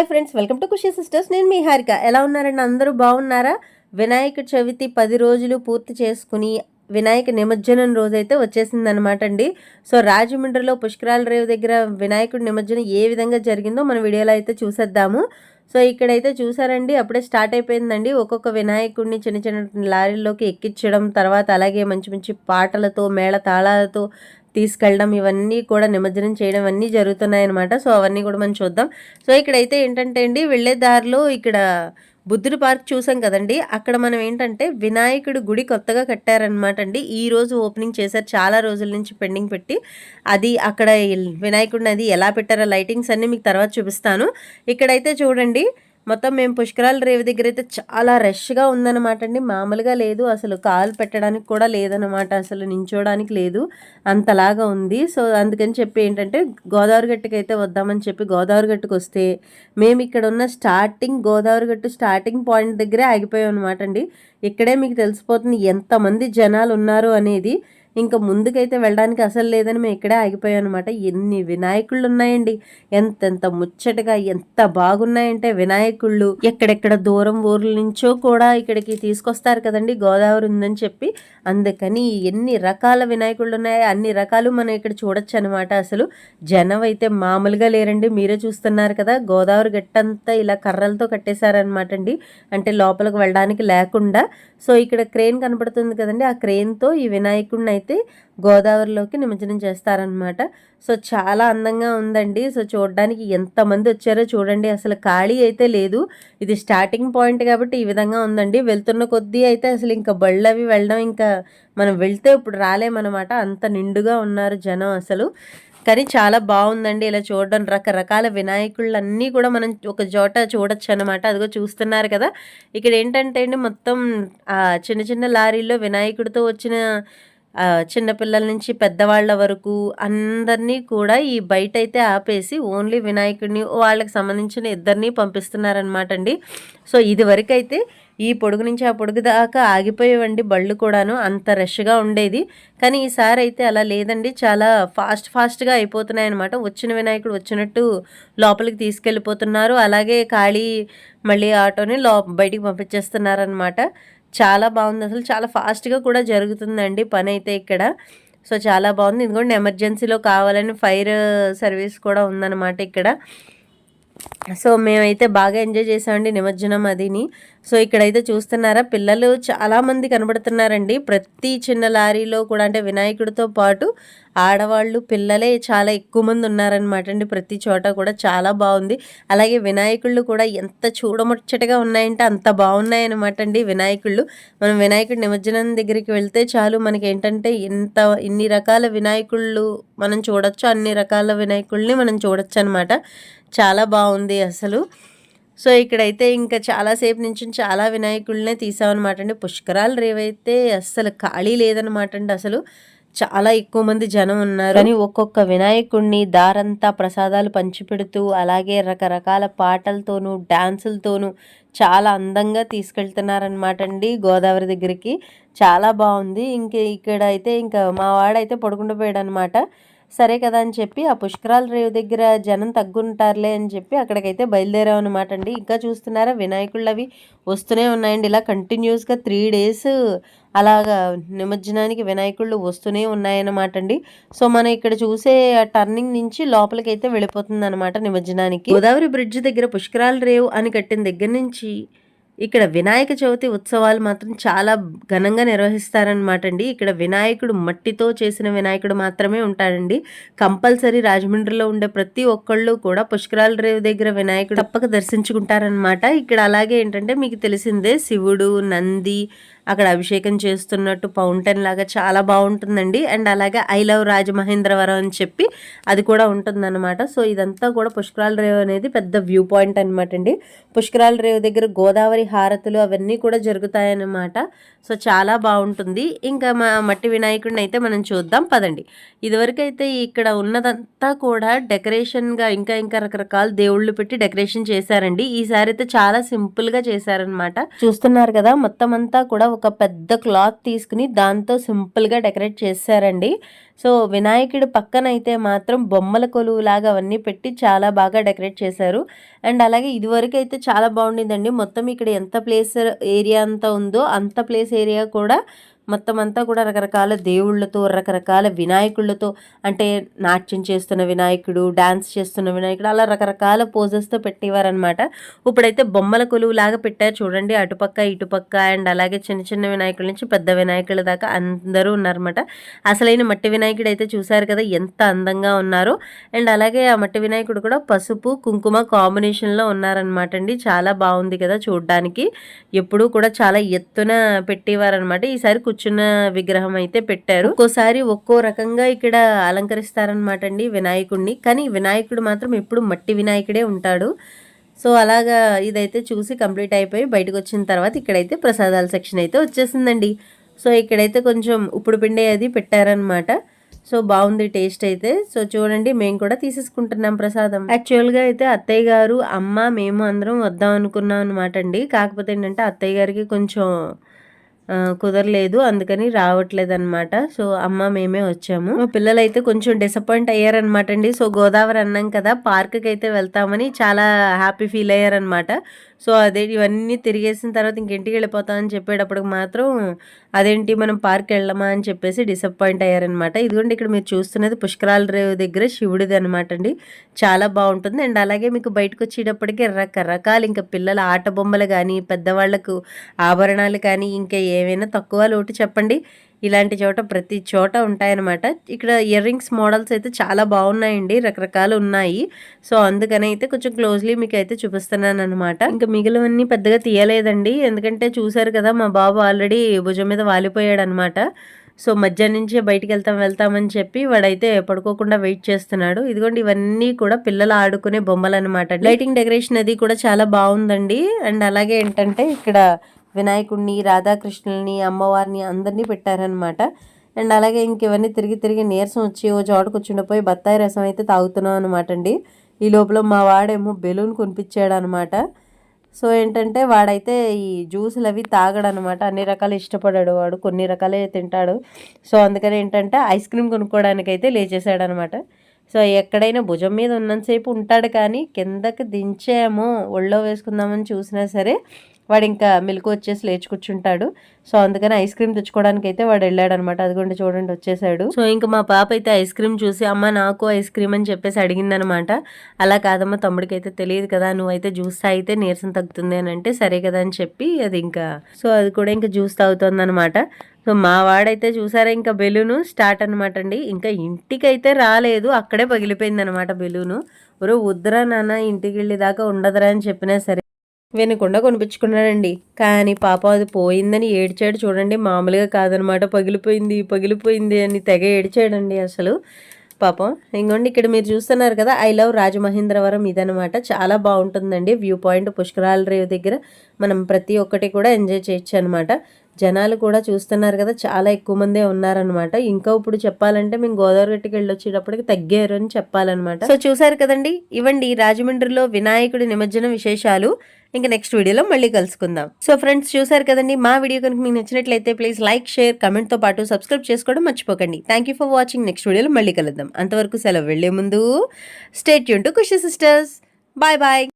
Hi friends welcome to Khushi sisters. నేను మీ హారిక. ఎలా ఉన్నారండి? అందరూ బాగున్నారా? వినాయక చవితి పది రోజులు పూర్తి చేసుకుని వినాయక నిమజ్జనం రోజైతే వచ్చేసిందనమాట అండి. సో రాజమండ్రిలో పుష్కరాల రేవు దగ్గర వినాయకుడి నిమజ్జనం ఏ విధంగా జరిగిందో మన వీడియోలో అయితే చూసేద్దాము. సో ఇక్కడైతే చూసారండి అప్పుడే స్టార్ట్ అయిపోయిందండి. ఒక్కొక్క వినాయకుడిని చిన్న చిన్న లారీల్లోకి ఎక్కించడం తర్వాత అలాగే మంచి మంచి పాటలతో మేళ తాళాలతో తీసుకెళ్ళడం ఇవన్నీ కూడా నిమజ్జనం చేయడం అన్నీ జరుగుతున్నాయన్నమాట. సో అవన్నీ కూడా మనం చూద్దాం. సో ఇక్కడైతే ఏంటంటే అండి వెళ్ళే దారిలో ఇక్కడ బుద్ధుడి పార్క్ చూసాం కదండి. అక్కడ మనం ఏంటంటే వినాయకుడు గుడి కొత్తగా కట్టారనమాట అండి. ఈ రోజు ఓపెనింగ్ చేశారు చాలా రోజుల నుంచి పెండింగ్ పెట్టి. అది అక్కడ వినాయకుడిని అది ఎలా పెట్టారో లైటింగ్స్ అన్నీ మీకు తర్వాత చూపిస్తాను. ఇక్కడైతే చూడండి మొత్తం మేము పుష్కరాల రేవు దగ్గర అయితే చాలా రష్గా ఉందన్నమాట అండి. మామూలుగా లేదు. అసలు కాలు పెట్టడానికి కూడా లేదనమాట అసలు నించోడానికి లేదు. అంతలాగా ఉంది. సో అందుకని చెప్పి ఏంటంటే గోదావరి గట్టుకు అయితే వద్దామని చెప్పి గోదావరి గట్టుకు వస్తే మేము ఇక్కడ ఉన్న స్టార్టింగ్ గోదావరి గట్టు స్టార్టింగ్ పాయింట్ దగ్గరే ఆగిపోయాం అనమాట అండి. ఇక్కడే మీకు తెలిసిపోతుంది ఎంతమంది జనాలు ఉన్నారు అనేది. ఇంకా ముందుకైతే వెళ్ళడానికి అసలు లేదని మేము ఇక్కడే ఆగిపోయాం అనమాట ఎన్ని వినాయకుళ్ళు ఉన్నాయండి ఎంతెంత ముచ్చటగా ఎంత బాగున్నాయంటే వినాయకుళ్ళు. ఎక్కడెక్కడ దూరం ఊర్ల నుంచో కూడా ఇక్కడికి తీసుకొస్తారు కదండి. గోదావరి ఉందని చెప్పి అందుకని ఎన్ని రకాల వినాయకుళ్ళు ఉన్నాయో అన్ని రకాలు మనం ఇక్కడ చూడొచ్చు అనమాట అసలు. జనం అయితే మామూలుగా లేరండి. మీరే చూస్తున్నారు కదా గోదావరి గట్టంతా ఇలా కర్రలతో కట్టేశారనమాట అండి. అంటే లోపలికి వెళ్ళడానికి లేకుండా. సో ఇక్కడ క్రేన్ కనపడుతుంది కదండి. ఆ క్రెయిన్తో ఈ వినాయకుడిని అయితే గోదావరిలోకి నిమజ్జనం చేస్తారనమాట సో చాలా అందంగా ఉందండి. సో చూడడానికి ఎంతమంది వచ్చారో చూడండి. అసలు ఖాళీ అయితే లేదు. ఇది స్టార్టింగ్ పాయింట్ కాబట్టి ఈ విధంగా ఉందండి. వెళ్తున్న కొద్దీ అయితే అసలు ఇంకా బళ్ళు అవి వెళ్ళడం ఇంకా మనం వెళ్తే ఇప్పుడు రాలేమన్నమాట. అంత నిండుగా ఉన్నారు జనం అసలు. కానీ చాలా బాగుందండి. ఇలా చూడడం రకరకాల వినాయకుళ్ళన్నీ కూడా మనం ఒక చోట చూడొచ్చు అనమాట అదిగో చూస్తున్నారు కదా. ఇక్కడ ఏంటంటే అండి మొత్తం చిన్న చిన్న లారీల్లో వినాయకుడితో వచ్చిన చిన్నపిల్లల నుంచి పెద్దవాళ్ళ వరకు అందరినీ కూడా ఈ బయట అయితే ఆపేసి ఓన్లీ వినాయకుడిని వాళ్ళకి సంబంధించిన ఇద్దరిని పంపిస్తున్నారనమాట అండి. సో ఇది వరకైతే ఈ పొడుగు నుంచి ఆ పొడుగు దాకా ఆగిపోయేవండి బళ్ళు కూడాను అంత రష్గా ఉండేది. కానీ ఈసారి అయితే అలా లేదండి చాలా ఫాస్ట్ ఫాస్ట్గా అయిపోతున్నాయి అనమాట వచ్చిన వినాయకుడు వచ్చినట్టు లోపలికి తీసుకెళ్ళిపోతున్నారు అలాగే ఖాళీ మళ్ళీ ఆటోని లో బయటికి పంపించేస్తున్నారనమాట చాలా బాగుంది. అసలు చాలా ఫాస్ట్గా కూడా జరుగుతుందండి పని అయితే ఇక్కడ. సో చాలా బాగుంది. ఎందుకంటే ఎమర్జెన్సీలో కావాలని ఫైర్ సర్వీస్ కూడా ఉందన్నమాట ఇక్కడ. సో మేమైతే బాగా ఎంజాయ్ చేసామండి నిమజ్జనం అదిని. సో ఇక్కడైతే చూస్తున్నారా పిల్లలు చాలామంది కనబడుతున్నారండి. ప్రతి చిన్న లారీలో కూడా అంటే వినాయకుడితో పాటు ఆడవాళ్ళు పిల్లలే చాలా ఎక్కువ మంది ఉన్నారనమాట అండి. ప్రతి చోట కూడా చాలా బాగుంది. అలాగే వినాయకుళ్ళు కూడా ఎంత చూడముచ్చటగా ఉన్నాయంటే అంత బాగున్నాయన్నమాట అండి వినాయకుళ్ళు. మనం వినాయకుడి నిమజ్జనం దగ్గరికి వెళ్తే చాలు మనకి ఏంటంటే ఇంత ఇన్ని రకాల వినాయకుళ్ళు మనం చూడొచ్చు అన్ని రకాల వినాయకుల్ని మనం చూడొచ్చు అనమాట చాలా బాగుంది అసలు. సో ఇక్కడైతే ఇంకా చాలాసేపు నుంచి చాలా వినాయకుడినే తీసామన్నమాట అండి. పుష్కరాలు రేవైతే అస్సలు ఖాళీ లేదనమాట అండి అసలు. చాలా ఎక్కువ మంది జనం ఉన్నారు. కానీ ఒక్కొక్క వినాయకుడిని దారంతా ప్రసాదాలు పంచిపెడుతూ అలాగే రకరకాల పాటలతోనూ డాన్సులతోనూ చాలా అందంగా తీసుకెళ్తున్నారనమాట అండి గోదావరి దగ్గరికి. చాలా బాగుంది. ఇంక ఇక్కడ అయితే ఇంకా మా వాడైతే పడుకుండిపోయాడు అనమాట సరే కదా అని చెప్పి ఆ పుష్కరాల రేవు దగ్గర జనం తగ్గుంటారులే అని చెప్పి అక్కడికైతే బయలుదేరాం అనమాట అండి ఇంకా చూస్తున్నారా వినాయకుళ్ళు అవి వస్తూనే ఉన్నాయండి. ఇలా కంటిన్యూస్గా త్రీ డేస్ అలాగా నిమజ్జనానికి వినాయకుళ్ళు వస్తూనే ఉన్నాయన్నమాట అండి సో మనం ఇక్కడ చూసే టర్నింగ్ నుంచి లోపలికి అయితే వెళ్ళిపోతుంది అనమాట నిమజ్జనానికి. గోదావరి బ్రిడ్జ్ దగ్గర పుష్కరాల రేవు అని కట్టిన దగ్గర నుంచి ఇక్కడ వినాయక చవితి ఉత్సవాలు మాత్రం చాలా ఘనంగా నిర్వహిస్తారనమాట అండి ఇక్కడ వినాయకుడు మట్టితో చేసిన వినాయకుడు మాత్రమే ఉంటాడండి. కంపల్సరీ రాజమండ్రిలో ఉండే ప్రతి ఒక్కళ్ళు కూడా పుష్కరాల రేవు దగ్గర వినాయకుడు తప్పక దర్శించుకుంటారనమాట ఇక్కడ అలాగే ఏంటంటే మీకు తెలిసిందే శివుడు నంది అక్కడ అభిషేకం చేస్తున్నట్టు ఫౌంటైన్ లాగా చాలా బాగుంటుందండి. అండ్ అలాగే ఐ లవ్ రాజమహేంద్రవరం అని చెప్పి అది కూడా ఉంటుందన్నమాట. సో ఇదంతా కూడా పుష్కరాల రేవు అనేది పెద్ద వ్యూ పాయింట్ అనమాట అండి. పుష్కరాల రేవు దగ్గర గోదావరి హారతులు అవన్నీ కూడా జరుగుతాయన్నమాట. సో చాలా బాగుంటుంది. ఇంకా మా మట్టి వినాయకుడిని అయితే మనం చూద్దాం. పదండి. ఇదివరకు అయితే ఇక్కడ ఉన్నదంతా కూడా డెకరేషన్గా ఇంకా ఇంకా రకరకాల దేవుళ్ళు పెట్టి డెకరేషన్ చేశారండి. ఈసారి అయితే చాలా సింపుల్గా చేశారనమాట చూస్తున్నారు కదా మొత్తం అంతా కూడా ఒక పెద్ద క్లాత్ తీసుకుని దాంతో సింపుల్గా డెకరేట్ చేశారండి. సో వినాయకుడి పక్కన అయితే మాత్రం బొమ్మల కొలువు లాగా అవన్నీ పెట్టి చాలా బాగా డెకరేట్ చేశారు. అండ్ అలాగే ఇదివరకు అయితే చాలా బాగుండిందండి. మొత్తం ఇక్కడ ఎంత ప్లేస్ ఏరియా అంతా ఉందో అంత ప్లేస్ ఏరియా కూడా మొత్తం అంతా కూడా రకరకాల దేవుళ్ళతో రకరకాల వినాయకుళ్ళతో అంటే నాట్యం చేస్తున్న వినాయకుడు డాన్స్ చేస్తున్న వినాయకుడు అలా రకరకాల పోజెస్తో పెట్టేవారనమాట ఇప్పుడైతే బొమ్మల కొలువు లాగా పెట్టారు చూడండి. అటుపక్క ఇటుపక్క అండ్ అలాగే చిన్న చిన్న వినాయకుల నుంచి పెద్ద వినాయకుల దాకా అందరూ ఉన్నారనమాట అసలైన మట్టి వినాయకుడు అయితే చూశారు కదా ఎంత అందంగా ఉన్నారో. అండ్ అలాగే ఆ మట్టి వినాయకుడు కూడా పసుపు కుంకుమ కాంబినేషన్లో ఉన్నారనమాట అండి. చాలా బాగుంది కదా చూడడానికి. ఎప్పుడూ కూడా చాలా ఎత్తున పెట్టేవారనమాట ఈసారి కూర్చున్న విగ్రహం అయితే పెట్టారు. ఒక్కోసారి ఒక్కో రకంగా ఇక్కడ అలంకరిస్తారనమాట అండి వినాయకుడిని కానీ వినాయకుడు మాత్రం ఎప్పుడు మట్టి వినాయకుడే ఉంటాడు. సో అలాగా ఇదైతే చూసి కంప్లీట్ అయిపోయి బయటకు వచ్చిన తర్వాత ఇక్కడైతే ప్రసాదాల సెక్షన్ అయితే వచ్చేసిందండి. సో ఇక్కడైతే కొంచెం ఉప్పుడు పిండి అది పెట్టారనమాట సో బాగుంది టేస్ట్ అయితే. సో చూడండి మేము కూడా తీసేసుకుంటున్నాం ప్రసాదం. యాక్చువల్గా అయితే అత్తయ్య గారు అమ్మ మేము అందరం వద్దాం అనుకున్నాం అనమాట అండి కాకపోతే ఏంటంటే అత్తయ్య గారికి కొంచెం కుదరలేదు అందుకని రావట్లేదు అనమాట సో అమ్మ మేమే వచ్చాము. మా పిల్లలు అయితే కొంచెం డిసప్పాయింట్ అయ్యారనమాట అండి. సో గోదావరి అన్నాం కదా పార్క్కి అయితే వెళ్తామని చాలా హ్యాపీ ఫీల్ అయ్యారనమాట సో అదే ఇవన్నీ తిరిగేసిన తర్వాత ఇంకింటికి వెళ్ళిపోతామని చెప్పేటప్పుడు మాత్రం అదేంటి మనం పార్క్ వెళ్ళమా అని చెప్పేసి డిసప్పాయింట్ అయ్యారనమాట. ఇదిగోండి ఇక్కడ మీరు చూస్తున్నది పుష్కరాల రేవు దగ్గర శివుడిది అనమాట అండి. చాలా బాగుంటుంది. అండ్ అలాగే మీకు బయటకు వచ్చేటప్పటికి రకరకాల ఇంకా పిల్లల ఆట బొమ్మలు కానీ పెద్దవాళ్ళకు ఆభరణాలు కానీ ఇంకా ఏమైనా తక్కువ లోటు చెప్పండి. ఇలాంటి చోట ప్రతి చోట ఉంటాయన్నమాట. ఇక్కడ ఇయర్ రింగ్స్ మోడల్స్ అయితే చాలా బాగున్నాయండి రకరకాలు ఉన్నాయి. సో అందుకని అయితే కొంచెం క్లోజ్లీ మీకు అయితే చూపిస్తున్నాను అనమాట ఇంకా మిగిలివన్నీ పెద్దగా తీయలేదండి. ఎందుకంటే చూసారు కదా మా బాబు ఆల్రెడీ భుజం మీద వాలిపోయాడు అనమాట సో మధ్యాహ్నం నుంచే బయటికి వెళ్తాం వెళ్తామని చెప్పి వాడైతే పడుకోకుండా వెయిట్ చేస్తున్నాడు. ఇదిగోండి ఇవన్నీ కూడా పిల్లలు ఆడుకునే బొమ్మలు అనమాట లైటింగ్ డెకరేషన్ అది కూడా చాలా బాగుందండి. అండ్ అలాగే ఏంటంటే ఇక్కడ వినాయకుడిని రాధాకృష్ణుల్ని అమ్మవారిని అందరినీ పెట్టారనమాట అండ్ అలాగే ఇంక ఇవన్నీ తిరిగి తిరిగి నీరసం వచ్చి ఓ చోట కూర్చుండిపోయి బత్తాయి రసం అయితే తాగుతున్నాం అనమాట అండి. ఈ లోపల మా వాడేమో బెలూన్ కొనిపించాడు అనమాట సో ఏంటంటే వాడైతే ఈ జ్యూసులు అవి తాగడనమాట అన్ని రకాలు ఇష్టపడాడు వాడు కొన్ని రకాలే తింటాడు. సో అందుకని ఏంటంటే ఐస్ క్రీమ్ కొనుక్కోవడానికి అయితే లేచేసాడనమాట సో ఎక్కడైనా భుజం మీద ఉన్నంతసేపు ఉంటాడు కానీ కిందకి దించేమో ఒళ్ళో వేసుకుందామని చూసినా సరే వాడు ఇంకా మిల్క్ వచ్చేసి లేచి కూర్చుంటాడు. సో అందుకని ఐస్ క్రీమ్ తెచ్చుకోవడానికి అయితే వాడు వెళ్ళాడు అనమాట అదిగోండి చూడండి వచ్చేసాడు. సో ఇంకా మా పాప అయితే ఐస్ క్రీమ్ చూసి అమ్మ నాకు ఐస్ క్రీమ్ అని చెప్పేసి అడిగిందనమాట. అలా కాదమ్మా తమ్ముడికి అయితే తెలియదు కదా నువ్వైతే జ్యూస్ తాగితే నీరసం తగ్గుతుంది అని అంటే సరే కదా అని చెప్పి అది ఇంకా సో అది కూడా ఇంకా జ్యూస్ తాగుతుంది అనమాట సో మా వాడైతే చూసారా ఇంకా బెలూను స్టార్ట్ అనమాట అండి. ఇంకా ఇంటికి అయితే రాలేదు అక్కడే పగిలిపోయింది అనమాట బెలూను. ఒరే వద్దురా నాన్న ఇంటికి వెళ్ళేదాకా ఉండదురా అని చెప్పినా సరే వినకుండా కొనిపించుకున్నాడండి. కానీ పాప అది పోయిందని ఏడ్చాడు చూడండి. మామూలుగా కాదనమాట. పగిలిపోయింది పగిలిపోయింది అని తెగ ఏడ్చాడండి అసలు. పాపం. ఇంకోండి ఇక్కడ మీరు చూస్తున్నారు కదా ఐ లవ్ రాజమహేంద్రవరం ఇదనమాట. చాలా బాగుంటుందండి. వ్యూ పాయింట్ పుష్కరాల రేవు దగ్గర మనం ప్రతి ఒక్కటి కూడా ఎంజాయ్ చేయొచ్చు అనమాట జనాలు కూడా చూస్తున్నారు కదా చాలా ఎక్కువ మందే ఉన్నారనమాట ఇంకా ఇప్పుడు చెప్పాలంటే మేము గోదావరి గట్టికి వెళ్ళొచ్చేటప్పటికి తగ్గారు అని చెప్పాలన్నమాట. సో చూసారు కదండి ఇవ్వండి రాజమండ్రిలో వినాయకుడి నిమజ్జన విశేషాలు. ఇంకా నెక్స్ట్ వీడియోలో మళ్ళీ కలుసుకుందాం. సో ఫ్రెండ్స్ చూసారు కదండి మా వీడియో కనుక మీకు నచ్చినట్లయితే ప్లీజ్ లైక్ షేర్ కమెంట్తో పాటు సబ్స్క్రైబ్ చేసుకోవడం మర్చిపోకండి. Thank you for watching next వీడియోలో మళ్ళీ కలుద్దాం. అంతవరకు సెలవు వెళ్ళే ముందు stay Yoon to Khushi sisters bye bye